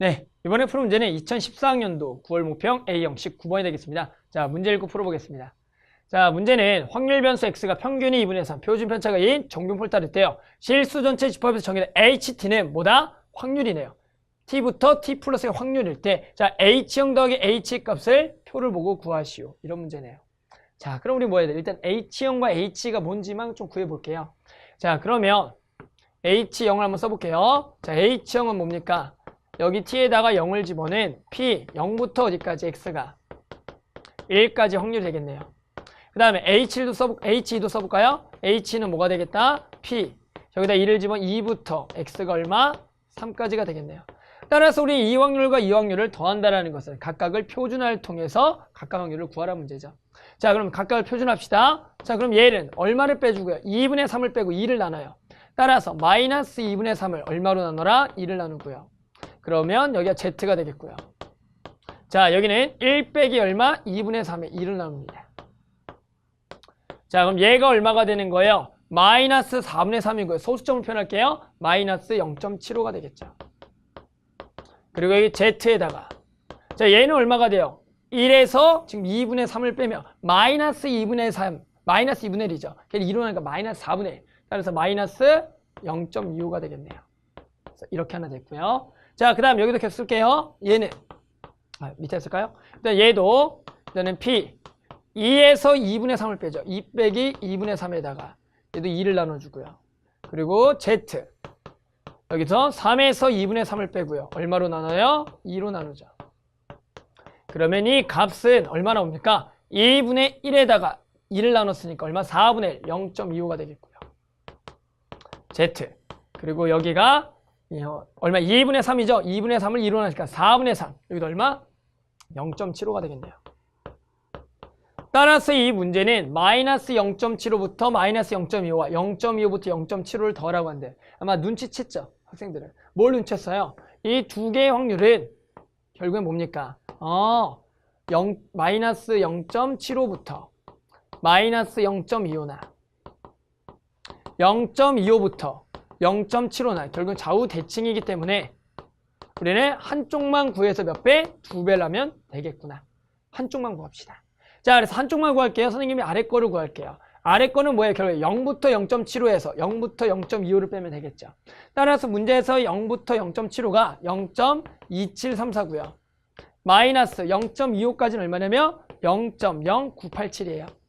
네, 이번에 풀 문제는 2014학년도 9월 모평 A형 19번이 되겠습니다. 자, 문제 읽고 풀어보겠습니다. 자, 문제는 확률 변수 x가 평균이 2분의 3, 표준 편차가 2인 정균폴 따르대요. 실수 전체 집합에서 정의된 ht는 뭐다? 확률이네요. t부터 t 플러스가 확률일 때, 자, h형 더하기 h 값을 표를 보고 구하시오. 이런 문제네요. 자, 그럼 우리 뭐 해야 돼? 일단 h형과 h가 뭔지만 좀 구해볼게요. 자, 그러면 h형을 한번 써볼게요. 자, h형은 뭡니까? 여기 t에다가 0을 집어넣은 p 0부터 어디까지 x가 1까지 확률이 되겠네요. 그 다음에 h도 써볼 h2도 써볼까요? h는 뭐가 되겠다? p 여기다 2를 집어 2부터 x가 얼마? 3까지가 되겠네요. 따라서 우리 이 확률과 이 확률을 더한다라는 것은 각각을 표준화를 통해서 각각 확률을 구하라 문제죠. 자, 그럼 각각을 표준합시다. 자, 그럼 얘는 얼마를 빼주고요? 2분의 3을 빼고 2를 나눠요. 따라서 마이너스 2분의 3을 얼마로 나눠라? 2를 나누고요. 그러면 여기가 z가 되겠고요. 자, 여기는 1 빼기 얼마? 2분의 3에 2를 나눕니다. 자, 그럼 얘가 얼마가 되는 거예요? 마이너스 4분의 3이고요. 소수점을 표현할게요. 마이너스 0.75가 되겠죠. 그리고 여기 z에다가 자, 얘는 얼마가 돼요? 1에서 지금 2분의 3을 빼면 마이너스 2분의 3, 마이너스 2분의 1이죠. 걔를 2로 나니까 마이너스 4분의 1. 따라서 마이너스 0.25가 되겠네요. 그래서 이렇게 하나 됐고요. 자, 그 다음 여기도 계속 쓸게요. 얘는 아, 밑에 쓸까요? 일단 얘도 일단은 p 2에서 2분의 3을 빼죠. 2 빼기 2분의 3에다가 얘도 2를 나눠주고요. 그리고 z 여기서 3에서 2분의 3을 빼고요. 얼마로 나눠요? 2로 나누죠. 그러면 이 값은 얼마 나옵니까? 2분의 1에다가 2를 나눴으니까 얼마? 4분의 1, 0.25가 되겠고요. z 그리고 여기가 얼마? 2분의 3이죠? 2분의 3을 2로 나니까 4분의 3 여기도 얼마? 0.75가 되겠네요. 따라서 이 문제는 마이너스 0.75부터 마이너스 0.25와 0.25부터 0.75를 더하라고 한대. 아마 눈치챘죠? 학생들은. 뭘 눈치챘어요? 이 두 개의 확률은 결국엔 뭡니까? 어, 0, 마이너스 0.75부터 마이너스 0.25나 0.25부터 0.75나 결국은 좌우 대칭이기 때문에 우리는 한쪽만 구해서 몇 배? 두 배라면 되겠구나. 한쪽만 구합시다. 자, 그래서 한쪽만 구할게요. 선생님이 아래 거를 구할게요. 아래 거는 뭐예요? 결국 0부터 0.75에서 0부터 0.25를 빼면 되겠죠. 따라서 문제에서 0부터 0.75가 0.27349요. 마이너스 0.25까지는 얼마냐면 0.0987이에요.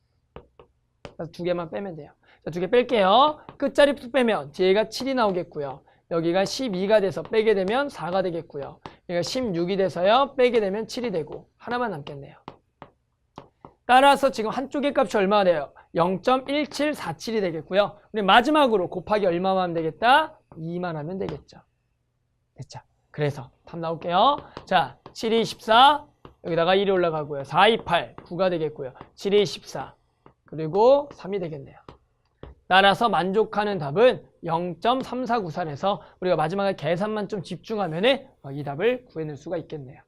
두 개만 빼면 돼요. 자, 두개 뺄게요. 끝자리 빼면 뒤에가 7이 나오겠고요. 여기가 12가 돼서 빼게 되면 4가 되겠고요. 여기가 16이 돼서요. 빼게 되면 7이 되고 하나만 남겠네요. 따라서 지금 한쪽의 값이 얼마가 돼요? 0.1747이 되겠고요. 우리 마지막으로 곱하기 얼마만 하면 되겠다? 2만 하면 되겠죠. 됐죠? 그래서 답 나올게요. 자, 7이 14, 여기다가 1이 올라가고요. 4, 2, 8, 9가 되겠고요. 7이 14, 그리고 3이 되겠네요. 따라서 만족하는 답은 0.3494에서 우리가 마지막에 계산만 좀 집중하면 이 답을 구해낼 수가 있겠네요.